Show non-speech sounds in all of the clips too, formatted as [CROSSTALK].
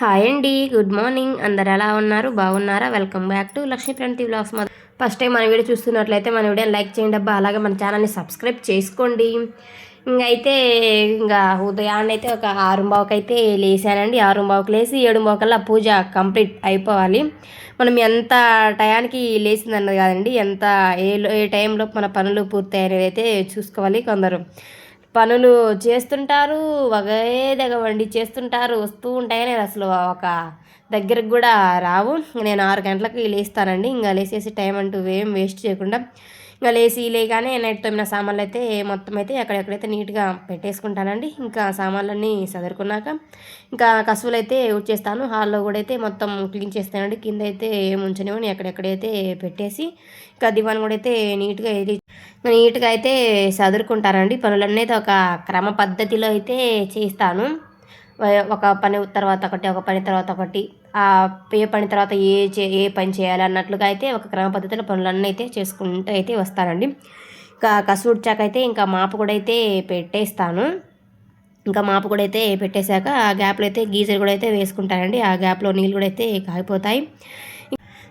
Hi అండి good morning. అందరు ఎలా ఉన్నారు? బాగున్నారా? Welcome back to Lakshmi Pranthi vlogs మొదలు ఫస్ట్ టైం మన వీడియో చూస్తున్నట్లయితే మన వీడియో లైక్ చేయండి అబ్బా అలాగే మన ఛానల్ని సబ్స్క్రైబ్ చేసుకోండి. ఇంకైతే అయితే ఇంకా ఉదయాన్నే అయితే ఒక ఆరు అయితే లేసానండి ఆరు లేసి ఏడు బావుకల్లా పూజ కంప్లీట్ అయిపోవాలి. మనం ఎంత టయానికి లేచిందన్నది కాదండి ఎంత ఏ ఏ టైంలో మన పనులు పూర్తయ్యేది అయితే చూసుకోవాలి కొందరు. పనులు చేస్తుంటారు వగే దగ్గ వండి చేస్తుంటారు వస్తూ ఉంటాయని అసలు ఒక దగ్గరకు కూడా రావు. నేను ఆరు గంటలకు లేస్తానండి. ఇంకా లేచేసి టైం అంటూ ఏం వేస్ట్ చేయకుండా ఇంకా లేసి లేగానే నైట్ తోమిన సామాన్లు అయితే మొత్తం అయితే ఎక్కడెక్కడైతే నీట్గా పెట్టేసుకుంటానండి. ఇంకా సామాన్లన్నీ చదువుకున్నాక ఇంకా కసువులు అయితే ఉచ్చేస్తాను హాల్లో కూడా అయితే మొత్తం క్లీన్ చేస్తానండి. కింద అయితే ఏముంచనివ్వని ఎక్కడెక్కడైతే పెట్టేసి ఇంకా దివాన్ కూడా అయితే నీట్గా ఏది నీట్గా అయితే చదువుకుంటానండి పనులన్నీ అయితే ఒక క్రమ పద్ధతిలో అయితే చేస్తాను. ఒక పని తర్వాత ఒకటి ఒక పని తర్వాత ఒకటి. ఏ పని తర్వాత ఏ చే ఏ పని చేయాలన్నట్లుగా అయితే ఒక క్రమ పద్ధతిలో పనులన్నీ అయితే చేసుకుంటూ అయితే వస్తానండి. ఇంకా కసూడ్చాక అయితే ఇంకా మాపు కూడా అయితే పెట్టేస్తాను. ఇంకా మాపు కూడా అయితే పెట్టేశాక ఆ గ్యాప్లో అయితే గీజర్ కూడా అయితే వేసుకుంటానండి. ఆ గ్యాప్లో నీళ్ళు కూడా అయితే కాగిపోతాయి.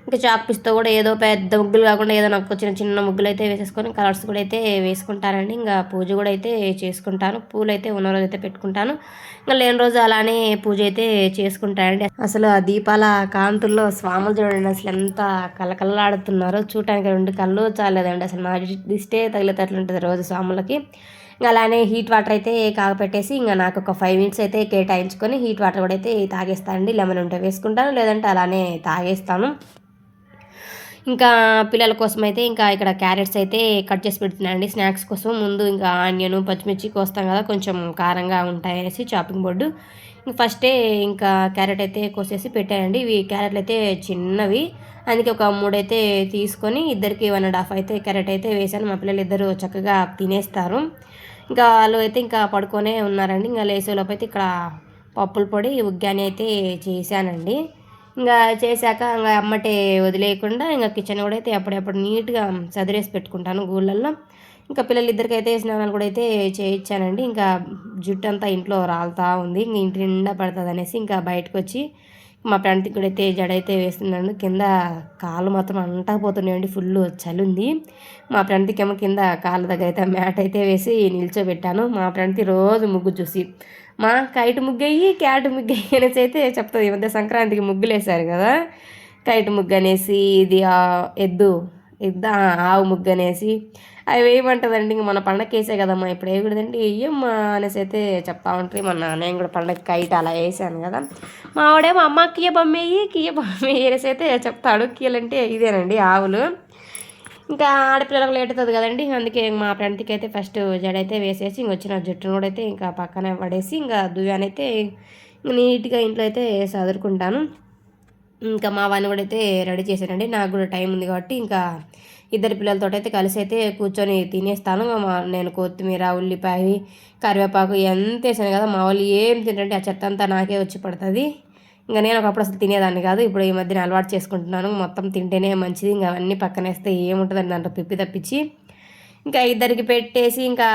ఇంకా చాక్ పిస్తో కూడా ఏదో పెద్ద ముగ్గులు కాకుండా ఏదో నాకు వచ్చిన చిన్న ముగ్గులు అయితే వేసేసుకొని కలర్స్ కూడా అయితే వేసుకుంటానండి. ఇంకా పూజ కూడా అయితే చేసుకుంటాను. పూలు అయితే ఉన్న రోజు అయితే పెట్టుకుంటాను. ఇంకా లేని రోజు అలానే పూజ అయితే చేసుకుంటానండి. అసలు ఆ దీపాల కాంతుల్లో స్వాములు చూడండి అసలు ఎంత కలకలలాడుతున్నారో చూడటానికి రెండు కళ్ళు చాలేదండి అసలు నా దిష్టే తగిలేటట్లుంటుంది రోజు స్వాములకి. ఇంకా అలానే హీట్ వాటర్ అయితే కాగపెట్టేసి ఇంకా నాకు ఒక ఫైవ్ మినిట్స్ అయితే కేటాయించుకొని హీట్ వాటర్ కూడా అయితే తాగేస్తానండి. లెమన్ ఉంటే వేసుకుంటాను. లేదంటే అలానే తాగేస్తాను. ఇంకా పిల్లల కోసం అయితే ఇంకా ఇక్కడ క్యారెట్స్ అయితే కట్ చేసి పెడుతున్నానండి. స్నాక్స్ కోసం ముందు ఇంకా ఆనియన్ పచ్చిమిర్చి కోస్తాం కదా కొంచెం కారంగా ఉంటాయనేసి చాపింగ్ బోర్డు ఫస్టే ఇంకా క్యారెట్ అయితే కోసేసి పెట్టానండి. ఇవి క్యారెట్లు అయితే చిన్నవి. అందుకే ఒక మూడైతే తీసుకొని ఇద్దరికి వన్ అండ్ హాఫ్ అయితే క్యారెట్ అయితే వేసాను. మా పిల్లలు ఇద్దరు చక్కగా తినేస్తారు. ఇంకా వాళ్ళు అయితే ఇంకా పడుకొనే ఉన్నారండి. ఇంకా లేసేలోపు అయితే ఇక్కడ పప్పుల పొడి ఉగ్గాని అయితే చేశానండి. ఇంకా చేశాక ఇంకా అమ్మటే వదిలేయకుండా ఇంకా కిచెన్ కూడా అయితే అప్పుడప్పుడు నీట్గా చదిరేసి పెట్టుకుంటాను గూళ్ళల్లో. ఇంకా పిల్లలు ఇద్దరికైతే స్నానాలు కూడా అయితే చేయించానండి ఇంకా జుట్టు అంతా ఇంట్లో రాలుతూ ఉంది. ఇంక ఇంటి నిండా పడుతుంది అనేసి ఇంకా బయటకు వచ్చి మా ఫ్రెండ్కి కూడా అయితే జడ అయితే వేస్తున్నాను కింద కాలు మాత్రం అంటకపోతున్నాయండి. ఫుల్ చలుంది. మా ఫ్రెండ్కి ఏమో కింద కాళ్ళ దగ్గర అయితే మ్యాట్ అయితే వేసి నిల్చోబెట్టాను. మా ఫ్రెండ్కి రోజు ముగ్గు చూసి మా కైట్ ముగ్గయ్యి క్యాట్ ముగ్గయ్యి అనేసి అయితే చెప్తుంది. ఈ మధ్య సంక్రాంతికి ముగ్గులేశారు కదా. కైట్ ముగ్గు అనేసి ఇది ఎద్దు ఎద్దు ఆవు ముగ్గు అనేసి. అవి వేయమంటుందండి. ఇంక మన పండగ వేసే కదమ్మా ఇప్పుడు వేయకూడదండి. వేయమ్మా అనేసి అయితే చెప్తా ఉంటుంది మొన్న నేను కూడా పండగ కైట్ అలా వేసాను కదా. మా ఆవిడేమో అమ్మ కియ బొమ్మేయి కియ బొమ్మేయి అనేసి అయితే చెప్తాడు. కీలంటే ఇదేనండి ఆవులు. ఇంకా ఆడపిల్లలకు లేట్ అవుతుంది కదండి. అందుకే మా ఫ్రెండ్కి అయితే ఫస్ట్ జడైతే వేసేసి ఇంక వచ్చిన జుట్టును కూడా అయితే ఇంకా పక్కనే పడేసి ఇంకా దువ్యానైతే నీట్గా ఇంట్లో అయితే చదువుకుంటాను ఇంకా మా వాడిని కూడా అయితే రెడీ చేశానండి. నాకు కూడా టైం ఉంది కాబట్టి ఇంకా ఇద్దరు పిల్లలతో అయితే కలిసి అయితే కూర్చొని తినేస్తాను. నేను కొత్తిమీర ఉల్లిపాయ కరివేపాకు ఎంత వేసాను కదా. మా వాళ్ళు ఏం తింటే ఆ చెత్త అంతా నాకే వచ్చి పడుతుంది. ఇంకా నేను ఒకప్పుడు అసలు తినేదాన్ని కాదు. ఇప్పుడు ఈ మధ్యన అలవాటు చేసుకుంటున్నాను. మొత్తం తింటేనే మంచిది. ఇంకా అవన్నీ పక్కనేస్తే ఏముంటుందని దాంట్లో పిప్పి తప్పించి. ఇంకా ఇద్దరికి పెట్టేసి ఇంకా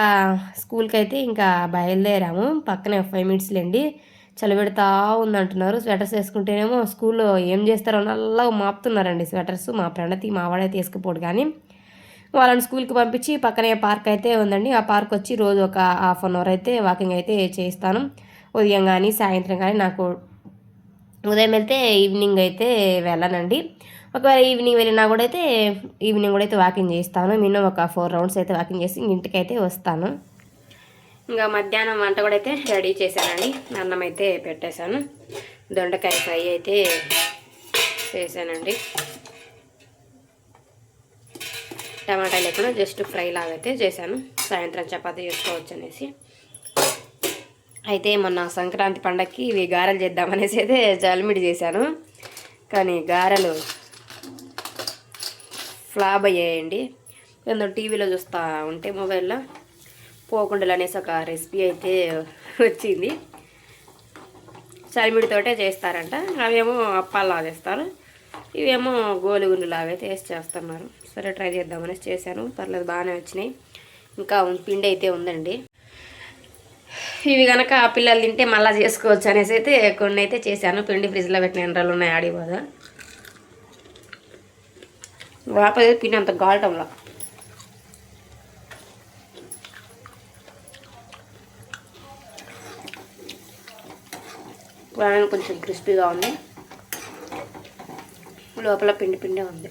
స్కూల్కి అయితే ఇంకా బయలుదేరాము. పక్కనే ఫైవ్ మినిట్స్ లేండి. చలిపెడతా ఉందంటున్నారు. స్వెటర్స్ వేసుకుంటేనేమో స్కూల్లో ఏం చేస్తారో నల్ల మాపుతున్నారండి స్వెటర్స్. మా ప్రణతి మా వాడైతే వేసుకుపోడు కానీ. వాళ్ళని స్కూల్కి పంపించి పక్కనే పార్క్ అయితే ఉందండి. ఆ పార్క్ వచ్చి రోజు ఒక హాఫ్ అన్ అవర్ అయితే వాకింగ్ అయితే చేస్తాను ఉదయం కానీ సాయంత్రం కానీ నాకు ఉదయం వెళ్తే ఈవినింగ్ అయితే వెళ్ళనండి. ఒకవేళ ఈవినింగ్ వెళ్ళినా కూడా అయితే ఈవినింగ్ కూడా అయితే వాకింగ్ చేస్తాను. మినిమం ఒక ఫోర్ రౌండ్స్ అయితే వాకింగ్ చేసి ఇంటికి అయితే వస్తాను. ఇంకా మధ్యాహ్నం వంట కూడా అయితే రెడీ చేశానండి. అన్నం అయితే పెట్టేశాను. దొండకాయ ఫ్రై అయితే చేశానండి. టమాటా లేకుండా జస్ట్ ఫ్రై లాగా అయితే చేశాను. సాయంత్రం చపాతీ చేసుకోవచ్చు అనేసి. అయితే మొన్న సంక్రాంతి పండగకి ఇవి గారెలు చేద్దామనేసి అయితే జల్మిడి చేశాను. కానీ గారెలు ఫ్లాప్ అయ్యాయండి. ఏందో టీవీలో చూస్తూ ఉంటే మొబైల్లో పోకుండలు అనేసి ఒక రెసిపీ అయితే వచ్చింది. చలిమిడితోటే చేస్తారంట. అవేమో అప్పాలా చేస్తారు. ఇవేమో గోలుగుండు లాగైతే వేసి చేస్తున్నారు. సరే ట్రై చేద్దామనేసి చేశాను. పర్లేదు బాగానే వచ్చినాయి. ఇంకా పిండి అయితే ఉందండి. ఇవి కనుక పిల్లలు తింటే మళ్ళీ చేసుకోవచ్చు అనేసి అయితే కొన్ని అయితే చేశాను. పిండి ఫ్రిడ్జ్లో పెట్టిన ఎండ్రలు ఉన్నాయి ఆడిపోదా వాపది పిండి అంత గాలటంలో కొంచెం క్రిస్పీగా ఉంది. లోపల పిండి పిండే ఉంది.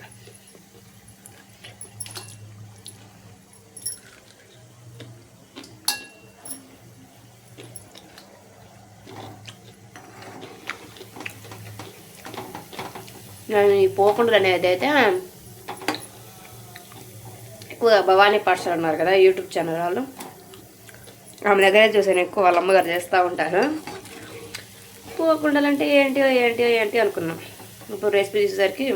నేను ఈ పోకుండా అనేది అయితే ఎక్కువ భవానీ పాఠశాల ఉన్నారు కదా యూట్యూబ్ ఛానల్ వాళ్ళు. ఆమె దగ్గరే చూసాను ఎక్కువ వాళ్ళ అమ్మగారు చేస్తూ ఉంటారు. పోకుండాలు అంటే ఏంటి ఏంటి ఏంటి అనుకున్నాం. ఇప్పుడు రెసిపీ చూసేసరికి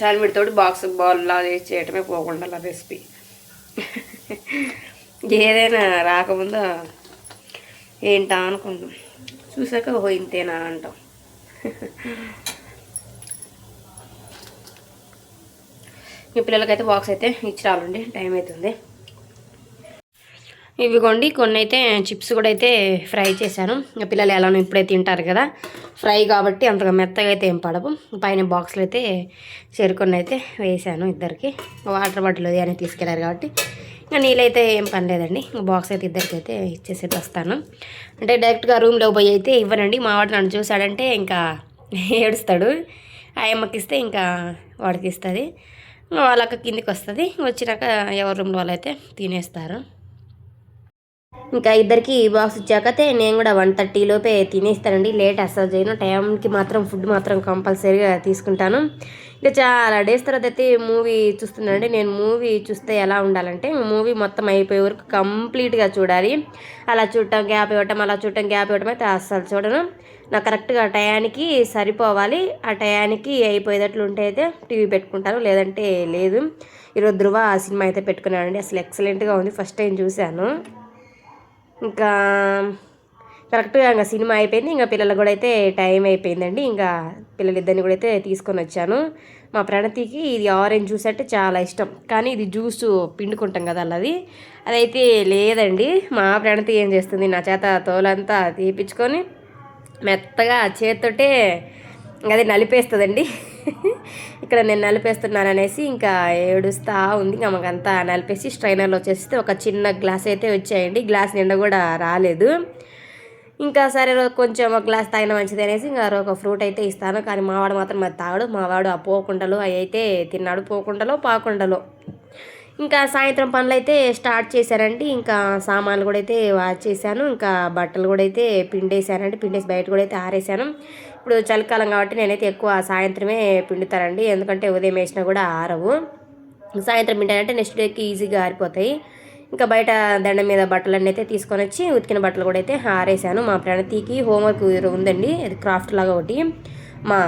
చాలిమిడితోటి బాక్స్ బాల్లా వేసి చేయటమే పోకుండా రెసిపీ ఏదైనా రాకముందు ఏంటా అనుకుంటాం చూసాక ఓ ఇంతేనా అంటాం. మీ పిల్లలకైతే బాక్స్ అయితే ఇచ్చి రావాలండి. టైం అవుతుంది. ఇవిగోండి కొన్ని అయితే చిప్స్ కూడా అయితే ఫ్రై చేశాను. పిల్లలు ఎలానో ఇప్పుడే తింటారు కదా. ఫ్రై కాబట్టి అంతగా మెత్తగా అయితే ఏం పడవు. పైన బాక్స్లో అయితే చేరుకొని అయితే వేసాను ఇద్దరికి. వాటర్ బాటిల్ అది అని తీసుకెళ్ళారు కాబట్టి. ఇంకా నీళ్ళైతే ఏం పని లేదండి. బాక్స్ అయితే ఇద్దరికి అయితే ఇచ్చేసి వస్తాను. అంటే డైరెక్ట్గా రూమ్లో పోయి అయితే ఇవ్వనండి. మా వాడు నన్ను చూశాడంటే ఇంకా ఏడుస్తాడు. ఆ అమ్మకి ఇస్తే ఇంకా వాడికి ఇస్తుంది వాళ్ళక కిందికి వస్తుంది. వచ్చినాక ఎవరి రూమ్లో వాళ్ళైతే తినేస్తారు. ఇంకా ఇద్దరికి బాక్స్ ఇచ్చాకతే నేను కూడా వన్ థర్టీ లోపే తినేస్తానండి. లేట్ అసలు చేయను. టైంకి మాత్రం ఫుడ్ మాత్రం కంపల్సరీగా తీసుకుంటాను. ఇంకా చాలా డేస్ తర్వాత అయితే మూవీ చూస్తున్నానండి. నేను మూవీ చూస్తే ఎలా ఉండాలంటే మూవీ మొత్తం అయిపోయే వరకు కంప్లీట్గా చూడాలి. అలా చూడటం గ్యాప్ ఇవ్వటం అలా చూడటం గ్యాప్ ఇవ్వటం అయితే అస్సలు చూడను. నాకు కరెక్ట్గా టయానికి సరిపోవాలి. ఆ టయానికి అయిపోయేటట్లు ఉంటే అయితే టీవీ పెట్టుకుంటాను. లేదంటే లేదు. ఈరోజు ధృవ ఆ సినిమా అయితే పెట్టుకున్నానండి అసలు ఎక్సలెంట్గా ఉంది. ఫస్ట్ టైం చూశాను. ఇంకా కరెక్ట్గా ఇంకా సినిమా అయిపోయింది. ఇంకా పిల్లలకు కూడా అయితే టైం అయిపోయిందండి. ఇంకా పిల్లలిద్దరిని కూడా అయితే తీసుకొని వచ్చాను. మా ప్రణతికి ఇది ఆరెంజ్ జ్యూస్ అంటే చాలా ఇష్టం. కానీ ఇది జ్యూస్ పిండుకుంటాం కదా అది అదైతే లేదండి. మా ప్రణతి ఏం చేస్తుంది? నా చేత తోలంతా తీపించుకొని మెత్తగా చేత్తోటే అది నలిపేస్తుందండి. ఇక్కడ నేను నలిపేస్తున్నాను అనేసి ఇంకా ఏడుస్తూ ఉంది. ఇంకా మాకంతా నలిపేసి స్ట్రైనర్లో వచ్చేస్తే ఒక చిన్న గ్లాస్ అయితే వచ్చాయండి. గ్లాస్ నిండా కూడా రాలేదు. ఇంకా సరే కొంచెం ఒక గ్లాస్ తాగిన మంచిది అనేసి ఇంకా ఒక ఫ్రూట్ అయితే ఇస్తాను. కానీ మావాడు మాత్రం అది తాగడు. మావాడు ఆ పోకుండలు అవి అయితే తిన్నాడు. పోకుండలో పాకుండలో ఇంకా సాయంత్రం పనులు అయితే స్టార్ట్ చేశానండి ఇంకా సామాన్లు కూడా అయితే వాచ్ చేశాను ఇంకా బట్టలు కూడా అయితే పిండేశానండి. పిండేసి బయట కూడా అయితే ఆరేసాను ఇప్పుడు చలికాలం కాబట్టి నేనైతే ఎక్కువ సాయంత్రమే పిండుతానండి. ఎందుకంటే ఉదయం వేసినా కూడా ఆరవు. సాయంత్రం పిండానంటే నెక్స్ట్ డేకి ఈజీగా ఆరిపోతాయి. ఇంకా బయట దండం మీద బట్టలన్నీ అయితే తీసుకొని వచ్చి ఉతికిన బట్టలు కూడా అయితే ఆరేసాను. మా ప్రణతికి హోంవర్క్ ఉందండి. అది క్రాఫ్ట్ లాగా ఒకటి. మా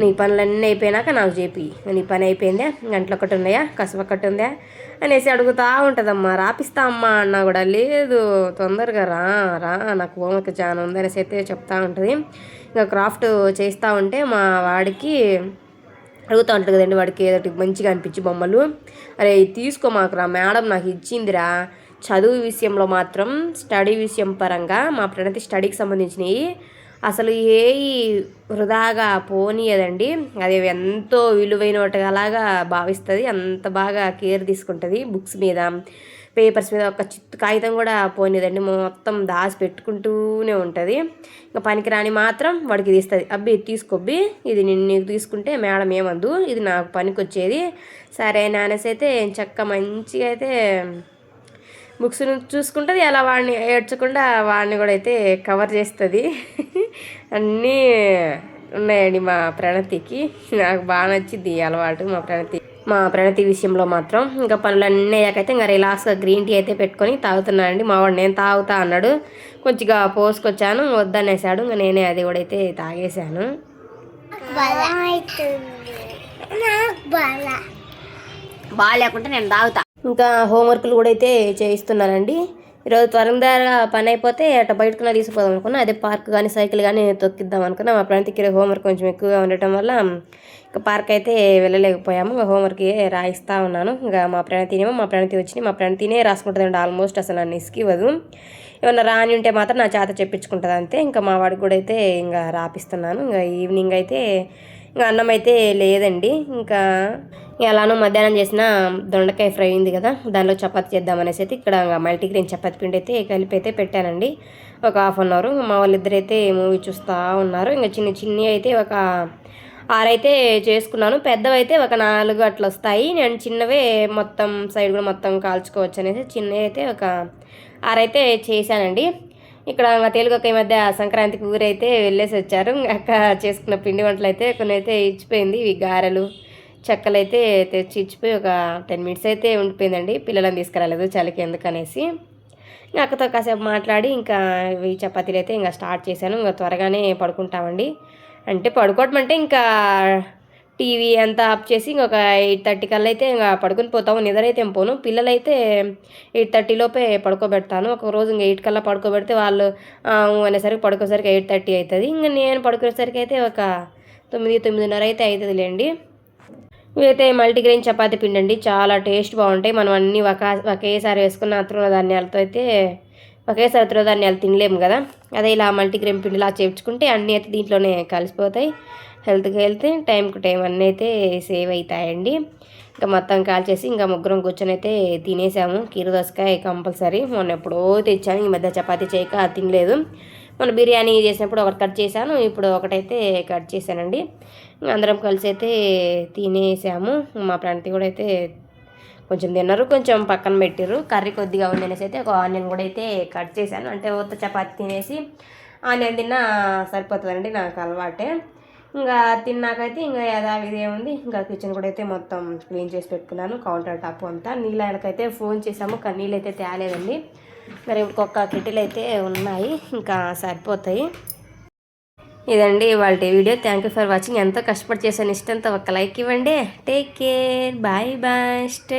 నీ పనులన్నీ అయిపోయినాక నాకు చెప్పి నీ పని అయిపోయిందే? గంటలు ఒకటి ఉన్నాయా? కసవ ఒకటి ఉందా? అనేసి అడుగుతూ ఉంటుందమ్మా. రాపిస్తా అమ్మా అన్నా కూడా. లేదు తొందరగా రా రా నాకు హోంవర్క్ చాలా ఉందనేసి అయితే చెప్తా ఉంటుంది. ఇంకా క్రాఫ్ట్ చేస్తూ ఉంటే మా వాడికి అడుగుతూ ఉంటుంది కదండి వాడికి ఏదో మంచిగా అనిపించి బొమ్మలు. అరే తీసుకో మాకురా మేడం నాకు ఇచ్చిందిరా. చదువు విషయంలో మాత్రం స్టడీ విషయం పరంగా మా ప్రణతి స్టడీకి సంబంధించినవి అసలు ఏ వృధాగా పోనీయదండి. అది ఎంతో విలువైన అలాగా భావిస్తుంది. అంత బాగా కేర్ తీసుకుంటుంది బుక్స్ మీద. పేపర్స్ మీద ఒక చిత్తు కాగితం కూడా పోనిదండి మొత్తం దాచి పెట్టుకుంటూనే ఉంటుంది. ఇంకా పనికిరాని మాత్రం వాడికి తీస్తుంది అబ్బి తీసుకోబ్బి ఇది నేను నీకు తీసుకుంటే మేడం ఏమందు ఇది నాకు పనికి వచ్చేది సరే నానేసి అయితే చక్క మంచిగా అయితే బుక్స్ చూసుకుంటుంది. అలా వాడిని ఏడ్చకుండా వాడిని కూడా అయితే కవర్ చేస్తుంది. [LAUGHS] అన్నీ ఉన్నాయండి మా ప్రణతికి. నాకు బాగా నచ్చింది అలవాటు మా ప్రణతి. మా ప్రణతి విషయంలో మాత్రం ఇంకా పనులన్నీ అయ్యాకైతే ఇంకా రిలాక్స్గా గ్రీన్ టీ అయితే పెట్టుకొని తాగుతున్నానండి మా వాడు నేను తాగుతా అన్నాడు. కొంచెంగా పోసుకొచ్చాను వద్దనేసాడు. ఇంకా నేనే అది కూడా అయితే తాగేశాను. బాగా లేకుంటే నేను తాగుతా. ఇంకా హోంవర్క్లు కూడా అయితే చేయిస్తున్నానండి. ఈరోజు త్వరగా పని అయిపోతే అటు బయటకున్నా తీసుకుపోదాం అనుకున్నా. అదే పార్క్ కానీ సైకిల్ కానీ తొక్కిద్దాం అనుకున్నా. మా ప్రాంతికి హోంవర్క్ కొంచెం ఎక్కువగా ఉండటం వల్ల ఇంకా పార్క్ అయితే వెళ్ళలేకపోయాము. హోంవర్క్ రాయిస్తూ ఉన్నాను. ఇంకా మా ప్రణతినేమో మా ప్రణతి వచ్చినాయి మా ప్రణతినే రాసుకుంటుందండి ఆల్మోస్ట్ అసలు నన్ను ఇసుకివ్వదు. ఏమన్నా రాని ఉంటే మాత్రం నా చేత చెప్పించుకుంటుంది అంతే. ఇంకా మా వాడికి కూడా అయితే ఇంకా రాపిస్తున్నాను. ఇంకా ఈవినింగ్ అయితే ఇంకా అన్నం అయితే లేదండి. ఇంకా ఎలానో మధ్యాహ్నం చేసిన దొండకాయ ఫ్రై ఉంది కదా దానిలో చపాతి చేద్దామనేసి అయితే ఇక్కడ మల్టీగ్రెయిన్ చపాతి పిండి అయితే కలిపి అయితే పెట్టానండి. ఒక హాఫ్ అన్ అవర్. మా వాళ్ళిద్దరైతే మూవీ చూస్తూ ఉన్నారు. ఇంకా చిన్న చిన్ని అయితే ఒక ఆరైతే చేసుకున్నాను. పెద్దవైతే ఒక నాలుగు అట్లా వస్తాయి. నేను చిన్నవే మొత్తం సైడ్ కూడా మొత్తం కాల్చుకోవచ్చు అనేసి చిన్నవి అయితే ఒక ఆరైతే చేశానండి. ఇక్కడ తెలుగు ఒక ఈ మధ్య సంక్రాంతికి ఊరైతే వెళ్ళేసి వచ్చారు. అక్క చేసుకున్న పిండి వంటలు అయితే కొన్ని అయితే ఇచ్చిపోయింది. ఇవి గారెలు చెక్కలు అయితే తెచ్చి ఇచ్చిపోయి ఒక టెన్ మినిట్స్ అయితే ఉండిపోయిందండి. పిల్లలను తీసుకురాలేదు చలికి ఎందుకనేసి. ఇంకా అక్కతో కాసేపు మాట్లాడి ఇంకా ఈ చపాతీలు అయితే ఇంకా స్టార్ట్ చేశాను. ఇంకా త్వరగానే పడుకుంటామండి. అంటే పడుకోవటం అంటే ఇంకా టీవీ అంతా ఆఫ్ చేసి ఇంకొక ఎయిట్ థర్టీ కల్లా అయితే ఇంకా పడుకుని పోతాము. నిద్ర అయితే ఏం పోను. పిల్లలైతే ఎయిట్ థర్టీ లోపే పడుకోబెడతాను. ఒక రోజు ఇంకా ఎయిట్ కల్లా పడుకోబెడితే వాళ్ళు ఊ అనేసరికి పడుకోసరికి ఎయిట్ థర్టీ అవుతుంది ఇంకా నేను పడుకునేసరికి అయితే ఒక తొమ్మిది తొమ్మిదిన్నర అయితే అవుతుందిలేండి ఇవైతే మల్టీగ్రెయిన్ చపాతీ పిండి అండి చాలా టేస్ట్ బాగుంటాయి. మనం అన్నీ ఒక ఒకేసారి వేసుకున్న తృణధాన్యాలతో అయితే ఒకేసారి తృణధాన్యాలు తినలేము కదా. అదే ఇలా మల్టీగ్రెయిన్ పిండిలా చేర్చుకుంటే అన్నీ అయితే దీంట్లోనే కలిసిపోతాయి. హెల్త్కి వెళ్తే టైంకు టైం అన్నీ అయితే సేవ్ అవుతాయండి. ఇంకా మొత్తం కాల్చేసి ఇంకా ముగ్గురం కూర్చొని అయితే తినేసాము. కీరు దోసకాయ కంపల్సరీ. మొన్న ఎప్పుడో తెచ్చాను. ఈ మధ్య చపాతీ చేయక తినలేదు. మొన్న బిర్యానీ చేసినప్పుడు ఒకటి కట్ చేశాను. ఇప్పుడు ఒకటైతే కట్ చేశానండి. అందరం కలిసి అయితే తినేసాము. మా ఫ్రెండ్కి కూడా అయితే కొంచెం తిన్నారు కొంచెం పక్కన పెట్టారు కర్రీ కొద్దిగా ఉంది అనేసి అయితే ఒక ఆనియన్ కూడా అయితే కట్ చేశాను. అంటే ఉత్త చపాతి తినేసి ఆనియన్ తిన్నా సరిపోతుందండి నాకు అలవాటే. ఇంకా తిన్నాకైతే ఇంకా యథావిధి ఏముంది ఇంకా కిచెన్ కూడా అయితే మొత్తం క్లీన్ చేసి పెట్టుకున్నాను కౌంటర్ టాప్ అంతా. నీళ్ళకైతే ఫోన్ చేసాము కానీ నీళ్ళు అయితే తేలేదండి. మరి ఇంకొక కిటిల్ అయితే ఉన్నాయి ఇంకా సరిపోతాయి. ఇదండి వాళ్ళ video. Thank you for watching ఎంతో కష్టపడి చేశాను. ఇష్టంతో ఒక లైక్ ఇవ్వండి. Take care bye bye stay